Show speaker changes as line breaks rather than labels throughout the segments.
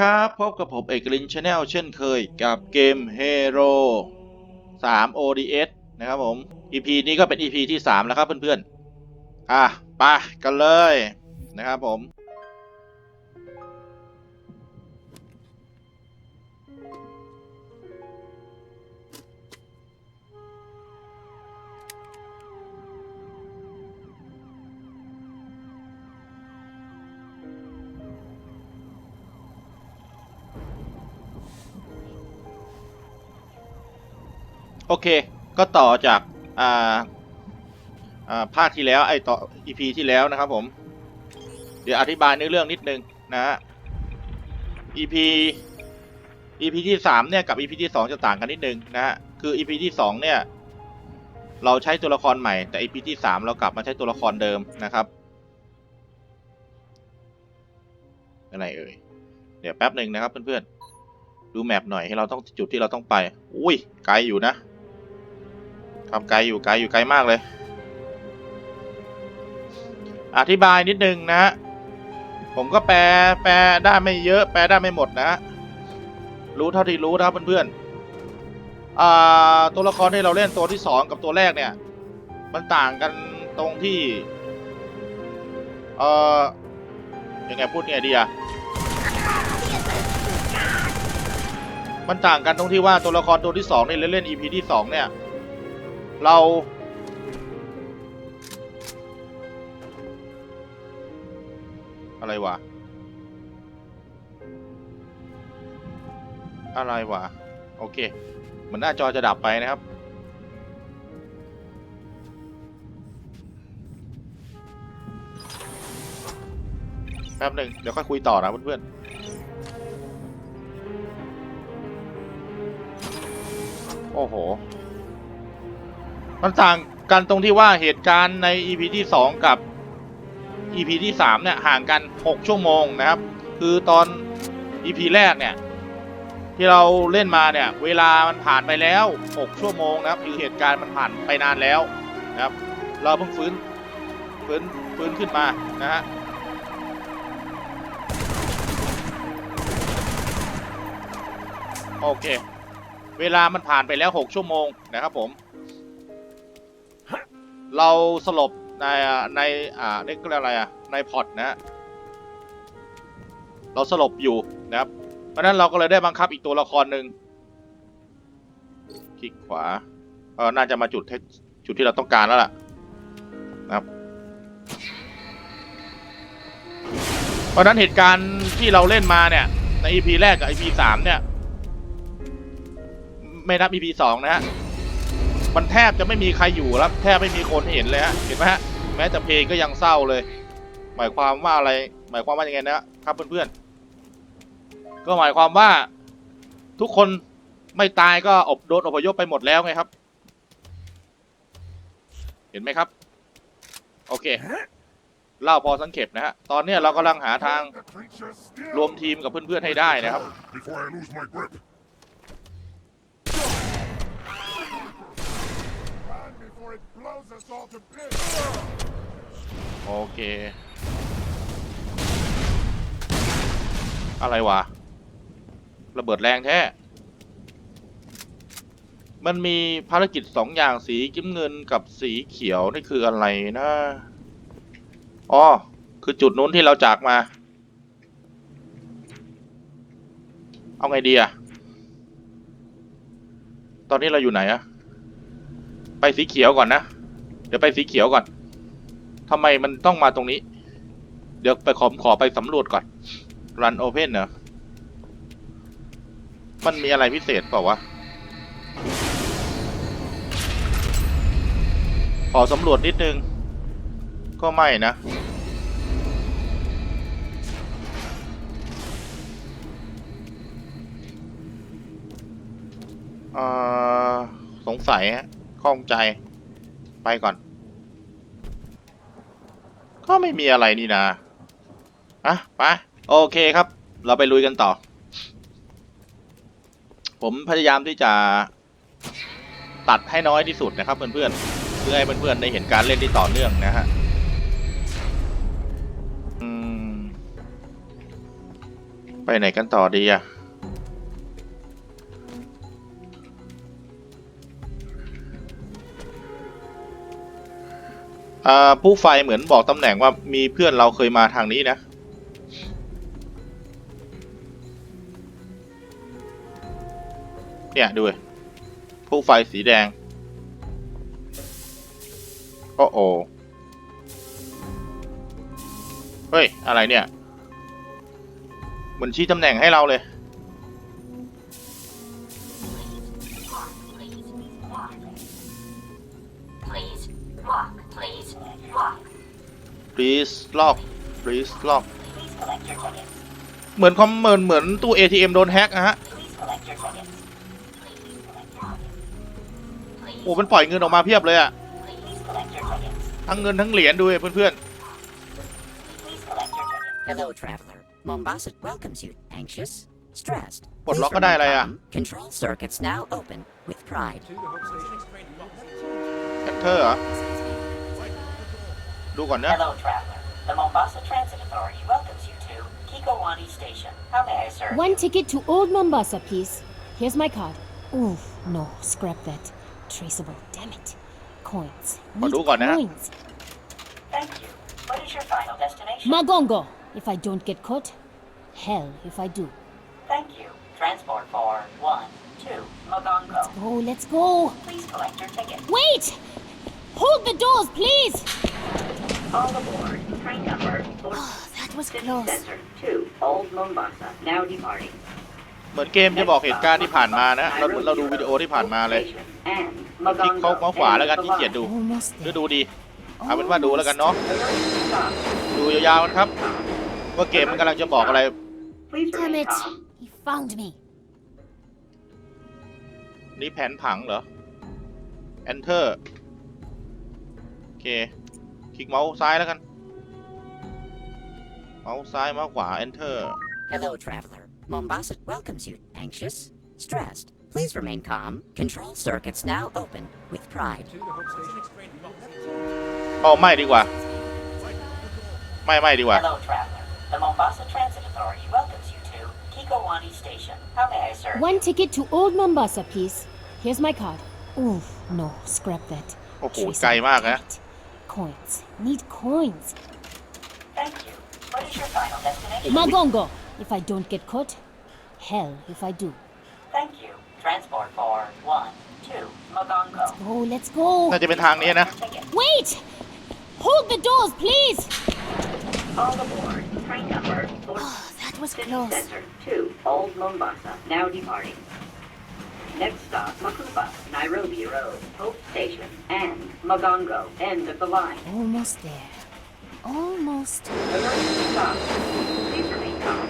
ครับ พบกับผมเอกลินชาแนลเช่นเคยกับเกม Hero 3 ODS นะครับผม EP นี้ก็เป็น EP ที่ 3 แล้วครับเพื่อนๆ อะไปกันเลยนะครับผม โอเค ก็ต่อจากอ่าอ่าภาคที่แล้วไอต่อ EP ที่แล้วนะครับผม เดี๋ยวอธิบายในเรื่องนิดนึงนะฮะ EP EP ที่สามเนี่ยกับ EP ที่สองจะต่างกันนิดนึงนะฮะ คือ EP ที่สองเนี่ยเราใช้ตัวละครใหม่แต่ EP ที่สามเรากลับมาใช้ตัวละครเดิมนะครับอะไรเอ่ย เดี๋ยวแป๊บหนึ่งนะครับเพื่อนๆ ดูแมปหน่อยให้เราต้องจุดที่เราต้องไป อุ้ยไกลอยู่นะ ทำไกลอยู่ไกลอยู่ไกลมากเลย อธิบายนิดนึงนะฮะผมก็แปลแปลได้ไม่เยอะแปลได้ไม่หมดนะ รู้เท่าที่รู้นะครับเพื่อนๆตัวละครที่เราเล่นตัวที่สองกับตัวแรกเนี่ย มันต่างกันตรงที่ เอ่อยังไงพูดไงดีอะมันต่างกันตรงที่ว่าตัวละครตัวที่สองเนี่ยเล่น EP ที่สองเนี่ย เรา อะไรวะ อะไรวะ โอเค เหมือนหน้าจอจะดับไปนะครับ แป๊บหนึ่งเดี๋ยวค่อยคุยต่อนะเพื่อนๆโอ้โห มันต่างกันตรงที่ว่าเหตุการณ์ใน EP ที่ 2 กับ EP ที่ 3 เนี่ย ห่างกัน 6 ชั่วโมงนะครับ คือตอน EP แรกเนี่ย ที่เราเล่นมาเนี่ย เวลามันผ่านไปแล้ว 6 ชั่วโมงนะครับ คือเหตุการณ์มันผ่านไปนานแล้วนะครับ เราเพิ่งฟื้นฟื้นฟื้นขึ้นมานะฮะโอเค เวลามันผ่านไปแล้ว 6 ชั่วโมงนะครับผม เราสลบในอ่าในอ่าเรียกอะไรอะในพอตนะฮะเราสลบอยู่นะครับ เพราะนั้นเราก็เลยได้บังคับอีกตัวละครหนึ่งคลิกขวาเออน่าจะมาจุดที่จุดที่เราต้องการแล้วล่ะนะครับ เพราะฉะนั้นเหตุการณ์ที่เราเล่นมาเนี่ย ใน EP แรกกับ EP สามเนี่ย ไม่นับ EP สองนะฮะ มันแทบจะไม่มีใครอยู่แล้วแทบไม่มีคนเห็นเลยฮะเห็นไหมฮะแม้แต่เพลงก็ยังเศร้าเลย หมายความว่าอะไร หมายความว่ายังไงนะครับเพื่อนๆก็หมายความว่าทุกคนไม่ตายก็อบโดนอพยพไปหมดแล้วไงครับ เห็นไหมครับ โอเคเล่าพอสังเขปนะฮะ ตอนนี้เรากำลังหาทางรวมทีมกับเพื่อนๆให้ได้นะครับ โอเค อะไรวะ ระเบิดแรงแท้ มันมีภารกิจสองอย่างสีจิ้มเงินกับสีเขียวนี่คืออะไรนะอ๋อคือจุดนู้นที่เราจากมา เอาไงดีอะตอนนี้เราอยู่ไหนอะไปสีเขียวก่อนนะ เดี๋ยวไปสีเขียวก่อนทำไมมันต้องมาตรงนี้ เดี๋ยวไปขอขอไปสำรวจก่อน run open เหรอมันมีอะไรพิเศษเปล่าวะ ขอสำรวจนิดนึง ก็ไม่นะอ่อสงสัยฮะข้องใจ ไปก่อน ก็ไม่มีอะไรนี่นะอะไปโอเคครับ เราไปลุยกันต่อ ผมพยายามที่จะตัดให้น้อยที่สุดนะครับเพื่อนๆเพื่อให้เพื่อนๆได้เห็นการเล่นที่ต่อเนื่องนะฮะไปไหนกันต่อดีอะ ผู้ไฟเหมือนบอกตำแหน่งว่ามีเพื่อนเราเคยมาทางนี้นะ เนี่ยดูผู้ไฟสีแดง โอ้โอเฮ้ย อะไรเนี่ย เหมือนชี้ตำแหน่งให้เราเลย
please
lock please lock
Please collect your tickets.
เหมือนคอมเหมือนเหมือนตู้ ATM โดนแฮ็กอะฮะ
Please collect your tickets. Please collect your tickets. Please,
โอ้มันปล่อยเงินออกมาเพียบเลยอะ
please collect your tickets.
ทั้งเงินทั้งเหรียญดูเพื่อน
Please collect your tickets.
Hello, traveler. Mombasa welcomes you. Anxious? Stressed?
ๆปลดล็อกก็ได้อะไรอะ
Control circuits now open with pride.
แฮกเกอร์เหรอ ดูก่อนนะ
Hello, traveler. The Mombasa Transit Authority welcomes you to Kikowani Station. How may I serve
One
you?
ticket to Old Mombasa, please. Here's my card. Ooh, no, scrap that. Traceable, damn it. Coins.
Mà
Need
đủ còn á.
coins.
Thank you. What is your final destination?
Magongo, if I don't get caught. Hell, if I do.
Thank you. Transport for one, two, Mogongo.
Oh, let's go.
Please collect your ticket.
Wait! Hold the doors, please!
All aboard. Train number four.
Oh, that was
City
close.
Center to Old Mombasa. Now departing.
เหมือนเกมจะบอกเหตุการณ์ที่ผ่านมานะ เราเราดูวิดีโอที่ผ่านมาเลยคลิกเข้าเมาส์ขวาแล้วกันที่เกียจดู
Almost
หรือ
there.
ดูดีเอาเป็นว่าดูแล้วกันเนาะ
Stop.
ดูยาวๆนะครับ ว่าเกมมันกำลังจะบอกอะไร
Please
Damn
remain
it.
calm.
He found me.
นี่แผนผังเหรอ enter โอเคค ลิกเมาส์ซ้ายแล้วกัน เมาส์ซ้ายเมาส์ขวา enter
Hello, traveler. Mombasa welcomes you. Anxious? Stressed? Please remain calm. Control circuits now open with pride.
เอาไม่ดีกว่า ไม่ไม่ดีกว่า
Hello, traveler. The Mombasa Transit Authority welcomes you to Kikowani Station. How may I serve
One
you?
ticket to Old Mombasa, please. Here's my card. Ooh, no, scrap that.
โอ้โห
Traceable,
ไกลมากนะ
damn it. Coins. Need coins.
Thank you. What is your final destination?
Magongo, if I don't get caught. Hell, if I do.
Thank you. Transport for one, two, Mogongo.
Oh, let's go.
น่าจะเป็นทางนี้นะ
Ticket.
Wait! Hold the doors, please!
All aboard. Train number four.
Oh, that was
City
close.
Center to Old Mombasa. Now departing. Next stop, Makuba, Nairobi Road, Hope Station, and Mogongo, end of the line.
Almost there. Almost.
Emergency stop. Please remain calm.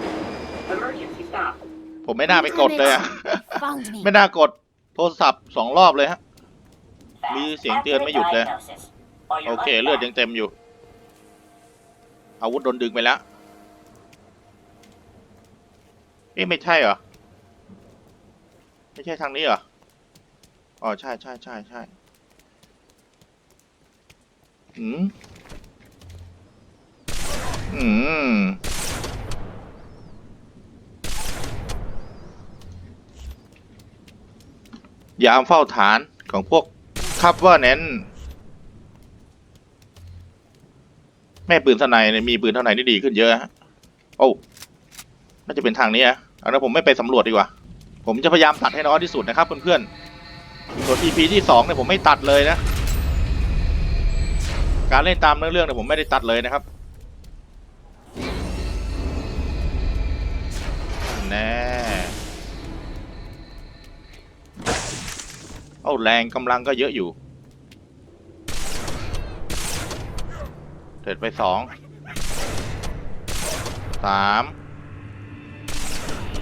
Emergency stop.
ผมไม่น่าไปกดเลยอะ
Found me.
ไม่น่ากดโทรศัพท์สองรอบเลยฮะ
Fast
มีเสียงเตือนไม่หยุดเลย
accurate diagnosis. Or your
โอเค
money
เลือด
back.
ยังเต็มอยู่ อาวุธโดนดึงไปแล้วเอ๊ะไม่ใช่เหรอ ไม่ใช่ทางนี้เหรอ อ๋อ ใช่ใช่ใช่ใช่อืม อืม ยามเฝ้าฐานของพวกคับว่าแนนแม่ปืนเท่าไหนเนี่ยมีปืนเท่าไหนนี่ดีขึ้นเยอะฮะ โอ้ น่าจะเป็นทางนี้อะเอาละผมไม่ไปสำรวจดีกว่า ผมจะพยายามตัดให้น้อยที่สุดนะครับเพื่อนๆส่วน EP ที่สองเนี่ยผมไม่ตัดเลยนะ การเล่นตามเนื้อเรื่องเนี่ยผมไม่ได้ตัดเลยนะครับแน่เอาแรงกำลังก็เยอะอยู่เถิดไปสองสาม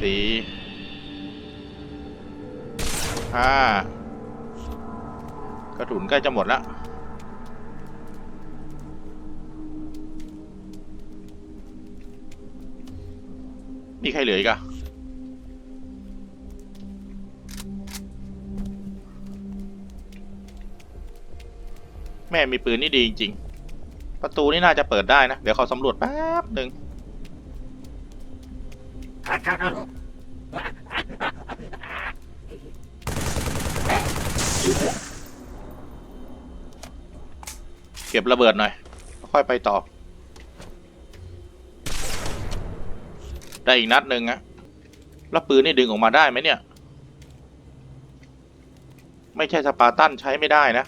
สี่ ห้ากระถุนใกล้จะหมดแล้วมีใครเหลืออีกอะแม่มีปืนนี่ดีจริงๆ ประตูนี่น่าจะเปิดได้นะ เดี๋ยวเขาสำรวจแป๊บหนึ่ง เก็บระเบิดหน่อย ค่อยไปต่อ ได้อีกนัดหนึ่งนะแล้วปืนนี่ดึงออกมาได้ไหมเนี่ย ไม่ใช่สปาร์ตันใช้ไม่ได้นะ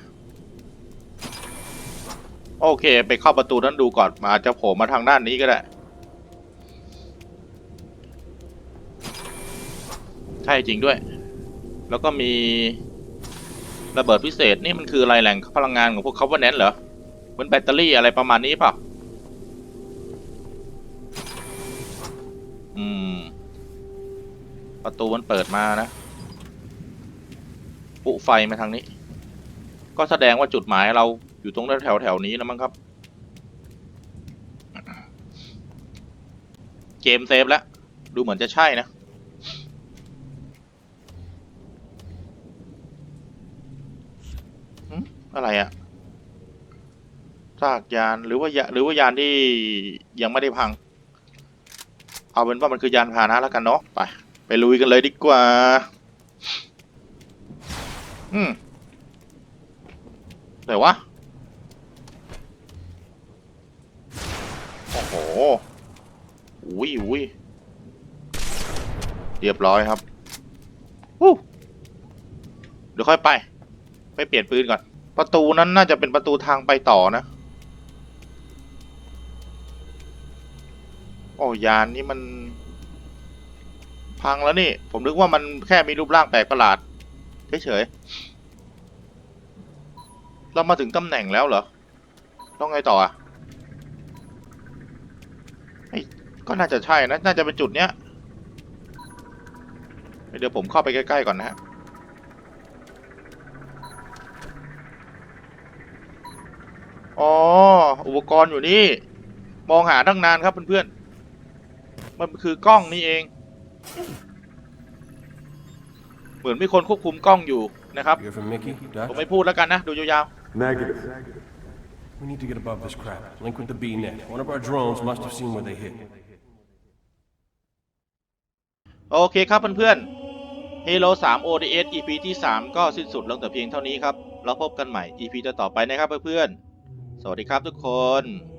โอเค ไปเข้าประตูนั้นดูก่อนมาอาจจะโผล่มาทางด้านนี้ก็ได้ ใช่จริงด้วย แล้วก็มีระเบิดพิเศษนี่มันคืออะไรแหล่งพลังงานของพวกเขาว่าแนนเหรอ มือนแบตเตอรี่อะไรประมาณนี้เปล่าอืม ประตูมันเปิดมานะ ปุไฟมาทางนี้ ก็แสดงว่าจุดหมายเราอยู่ตรงแถวแถวนี้แล้วมั้งครับ เกมเซฟแล้ว ดูเหมือนจะใช่นะอะไรอะ ซากยานหรือว่ายาหรือว่ายานที่ยังไม่ได้พัง เอาเป็นว่ามันคือยานพาหนะแล้วกันเนาะไปไปลุยกันเลยดีกว่า อืมแต่วะ โอ้โหอุ้ยอุ้ยเรียบร้อยครับวู้เดี๋ยวค่อยไป ไปเปลี่ยนปืนก่อน ประตูนั้นน่าจะเป็นประตูทางไปต่อนะ อ้ยานนี่มัน พังแล้วนี่ ผมนึกว่ามันแค่มีรูปร่างแปลกประหลาดเฉยๆเรามาถึงตำแหน่งแล้วเหรอ ต้องไงต่ออะก็น่าจะใช่นะ น่าจะเป็นจุดเนี้ย เดี๋ยวผมเข้าไปใกล้ๆก่อนนะฮะอ๋อ อุปกรณ์อยู่นี่ มองหาตั้งนานครับเพื่อนๆ มันคือกล้องนี่เอง เหมือนมีคนควบคุมกล้องอยู่นะครับ
Hear from Mickey?
ผม
Dutch?
ไม่พูดแล้วกันนะ ดูยาว
Negative.
We need to get above this crap. Link with the B-net. One of our drones must have seen where they hit.
ๆ โอเคครับเพื่อนๆ Halo 3 ODS EP ที่ 3 ก็สิ้นสุดลงแต่เพียงเท่านี้ครับ เราพบกันใหม่ EP ต่อๆไปนะครับเพื่อนๆ สวัสดีครับทุกคน
you